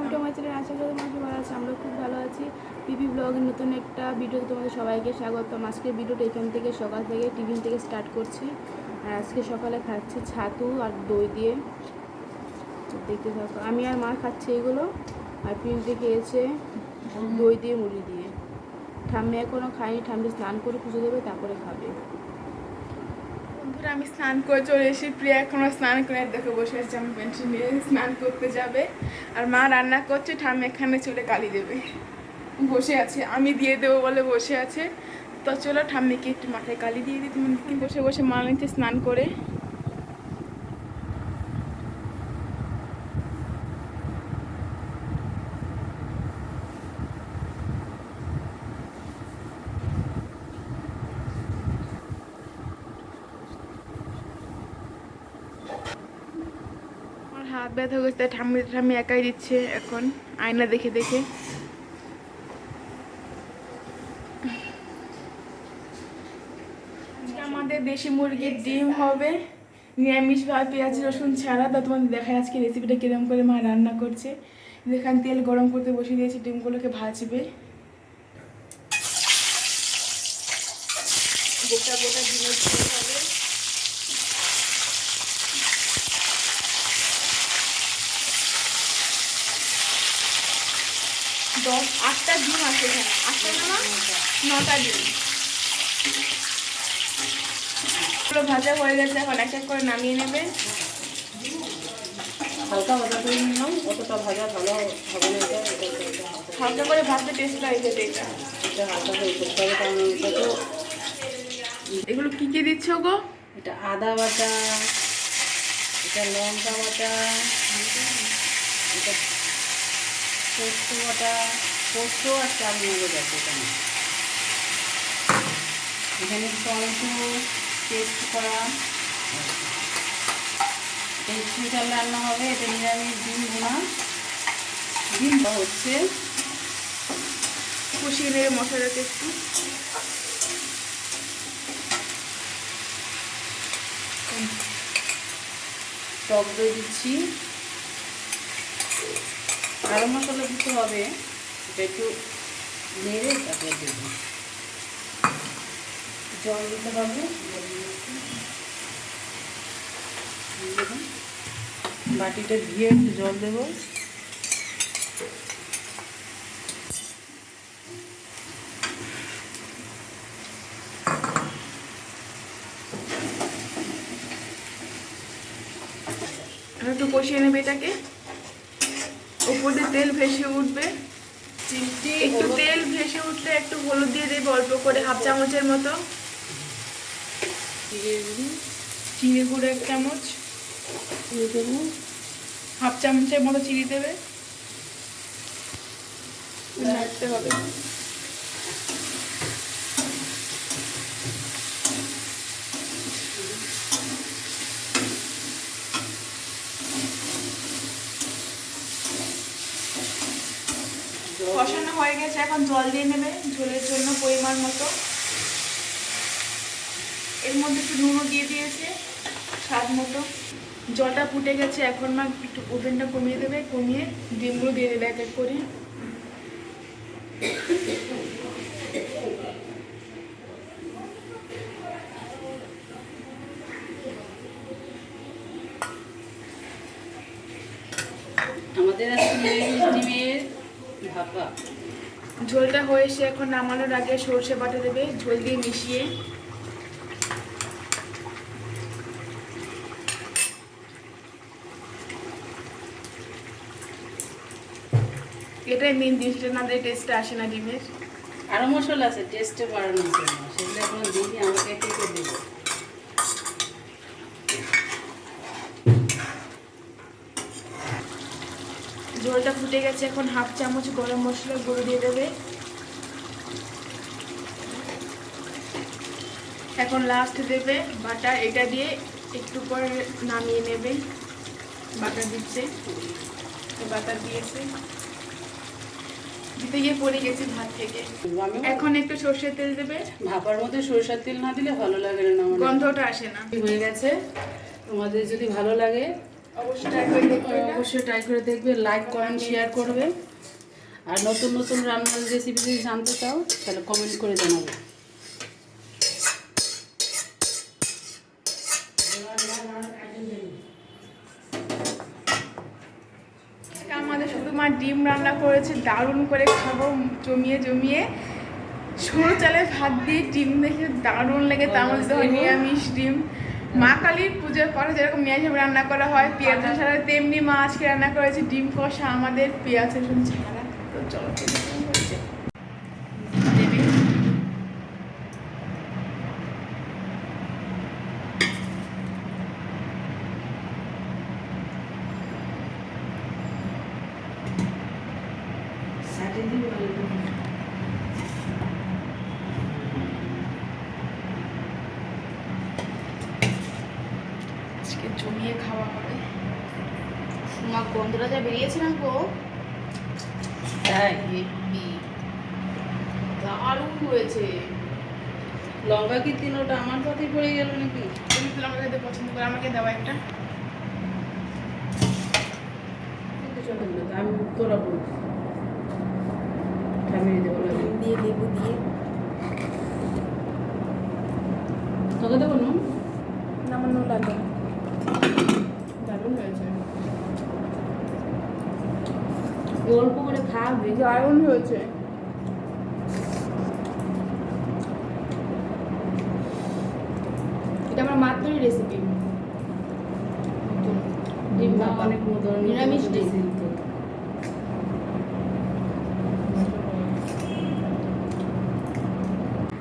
Welcome to আমার channel আশা করি তোমার ভালো আছে আমরা খুব ভালো আছি। পিপি ব্লগের নতুন একটা ভিডিও তোমাদের সবাইকে স্বাগতম। আজকের ভিডিওটা এখান থেকে সকাল থেকে টিফিন থেকে স্টার্ট করছি। আর আজকে সকালে খাচ্ছি ছাতু আর দই দিয়ে। দেখতে থাকো, আমি আর মা খাচ্ছি এগুলো। আর পিন্টে খেয়েছে দই দিয়ে মুড়ি দিয়ে। ঠাম্মি এখনও খাইনি ঠাম্মি স্নান করে পুজো দেবে, তারপরে খাবে। আমি স্নান করে চলে এসে প্রিয়া এখনও স্নান করে দেখে বসে আছে, আমি পেন্সিল নিয়ে স্নান করতে যাবে। আর মা রান্না করছে ঠাম এখানে চলে কালি দেবে। বসে আছে, আমি দিয়ে দেবো বলে বসে আছে। তো চলো ঠাম্মিকে একটু মাথায় কালি দিয়ে দিই, তুমি বসে বসে মা নিতে স্নান করে হাত ব্যথা গেছে ঠাম্মি ঠাম্মি একাই দিচ্ছে এখন, আয়না দেখে দেখে। আমাদের দেশি মুরগির ডিম হবে, নিরামিষ ভাবে পেঁয়াজ, রসুন ছাড়া। তো তোমাদের দেখায় আজকে রেসিপিটা কিরম করে মা রান্না করছে। যেখানে তেল গরম করতে বসিয়ে দিয়েছি, ডিমগুলোকে ভাজবে গোটা গোটা ডিমের ঝোল হবে দশ আটটা ডিম আছে এখানে। আটটা না নটা ডিম। এগুলো ভাজা হয়ে গেছে এখন এক এক করে নামিয়ে নেবে। হালকা ভাজা করে নিলাম অতটা ভাজা ভালো হবে না এটা হালকা- করে ভাজতে টেস্ট লাগে খেতে এটা। এটা হালকা করে করতে হবে কারণ এটা তো এগুলো কি কি দিচ্ছ গো? এটা আদা বাটা এটা লঙ্কা বাটা এটা পোস্ত বাটা পোস্ত আর চাল মগজ আছে এখানে। এখানে টমেটো পেস্ট করা। স্পেশাল রান্না হবে এটা নিরামিষ ডিম বোনা ডিম হচ্ছে। কষিয়ে নেবে মশলাটাকে একটু। টক দই দিচ্ছি। আরও মশলা দিতে হবে। এটা একটু নেড়ে তারপরে দেবো। জল দিতে হবে। বাটিটা ধুয়ে একটু জল দেবো। একটু কষিয়ে নেবে এটাকে। ওপর তেল ভেসে উঠবে। একটু তেল ভেসে উঠলে একটু হলুদ দিয়ে দেবে অল্প করে হাফ চামচের মতো। চিনি গুঁড়ো এক চামচ। দিয়ে দেবো। হাফ চামচের মতো চিনি দেবে। নাড়তে হবে। কষানো হয়ে গেছে, এখন জল দিয়ে নেবে ঝোলের জন্য পরিমাণ মতো। এর মধ্যে একটু নুনও দিয়ে দিয়েছে, স্বাদ মতো। জলটা ফুটে গেছে, এখন মা একটু ওভেনটা কমিয়ে দেবে, কমিয়ে ডিমগুলো দিয়ে দেবে এক এক করে। আমাদের আজকে ডিমের ঝোলটা হয়ে এসে এখন নামানোর আগে সর্ষে বাটা দেবে ঝোল দিয়ে মিশিয়ে। এটাই মেন জিনিস এটা না দিলে টেস্টটা আসে না ডিমের। আরও মশলা আছে টেস্টে বাড়ানোর জন্য। সেগুলো এখন দিই আমাকে কে কে দেবো। ঝোলটা ফুটে গেছে এখন হাফ চামচ গরম মশলা গুঁড়ো দিয়ে দেবে। এখন লাস্ট দেবে বাটার এটা দিয়ে একটু পরে নামিয়ে নেবে। বাটা দিচ্ছে বাটা দিয়েছে। দিতে গিয়ে পড়ে গেছি ভাত থেকে। এখন একটু সর্ষের তেল দেবে। ভাপার মধ্যে সরষের তেল না দিলে ভালো লাগে না গন্ধটা আসে না। হয়ে গেছে। তোমাদের যদি ভালো লাগে অবশ্যই try করে দেখবে অবশ্যই ট্রাই করে দেখবে লাইক কমেন্ট শেয়ার করবে। আর নতুন নতুন রান্নার রেসিপি যদি জানতে চাও তাহলে কমেন্ট করে জানাবে। আমাদের শুধু মা ডিম রান্না করেছে দারুণ করে খাব জমিয়ে জমিয়ে। সরু চালে ভাত দিয়ে ডিম দেখে দারুণ লেগে তার মধ্যে নিরামিষ ডিম। মা কালীর পুজোর পরে যেরকম মেয়াজ রান্না করা হয় পেঁয়াজ সাথে ছাড়া তেমনি মা আজকে রান্না করেছে ডিম কষা আমাদের পেঁয়াজ রসুন ছাড়া তো চলো কেমন হয়েছে। দেবে আজকে জমিয়ে খাওয়া হবে। মা গন্ধটা যা বেরিয়েছে না গো তাই দারুণ হয়েছে লঙ্কা কি তিনোটা আমার পথে পড়ে গেল নাকি? তুমি তো আমাকে খেতে পছন্দ করে আমাকে দেওয়া একটা। আমি তোরা থামিয়ে দেবো দিয়ে লেবু দিয়ে। তোকে দেবো না নামানো লাগে দারুণ হয়েছে। অল্প করে খাবে দারুণ হয়েছে। এটা আমার মাত্রই রেসিপি ডিম অনেক নিরামিষ তো।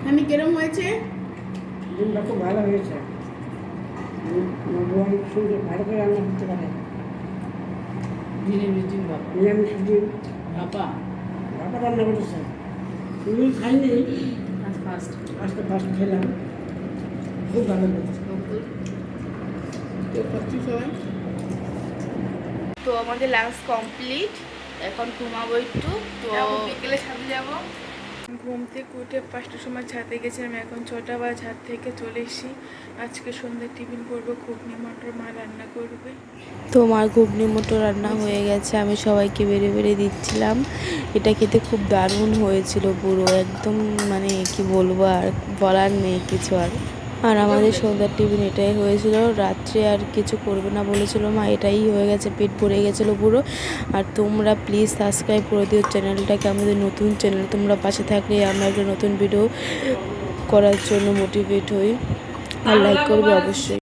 আমি কিরম হয়েছে? ডিমটা খুব ভালো হয়েছে। সুন্দর ভালো করে রান্না করতে পারে নিরামিষ ডিম ভাপা ভাপা বাবা রান্না করেছে তুমি খাইনি ফার্স্ট আজকে ফার্স্ট খেলাম খুব ভালো হয়েছে তো আমাদের লাঞ্চ কমপ্লিট এখন ঘুমাবো একটু। তো বিকেলে ছাদে যাব। ঘুম থেকে উঠে পাঁচটার সময় ছাদে গেছিলাম এখন ছটা বা ছাদ থেকে চলে এসেছি। আজকে সন্ধ্যে টিফিন করব, ঘুগনি, মটর, মা রান্না করবে। তো মার ঘুগনি, মটর রান্না হয়ে গেছে, আমি সবাইকে বেড়ে বেড়ে দিচ্ছিলাম। এটা খেতে খুব দারুণ হয়েছিল পুরো, একদম মানে কি বলব আর বলার নেই কিছু আর। আর আমাদের সন্ধ্যার টিফিন এটাই হয়েছিল। রাত্রে আর কিছু করবে না বলেছিল মা, এটাই হয়ে গেছে, পেট ভরে গেছিল পুরো। আর তোমরা প্লিজ সাবস্ক্রাইব করে দিও চ্যানেলটাকে, আমাদের নতুন চ্যানেল, তোমরা পাশে থাকলে আমরা একটা নতুন ভিডিও করার জন্য মোটিভেট হই। আর লাইক করবে অবশ্যই।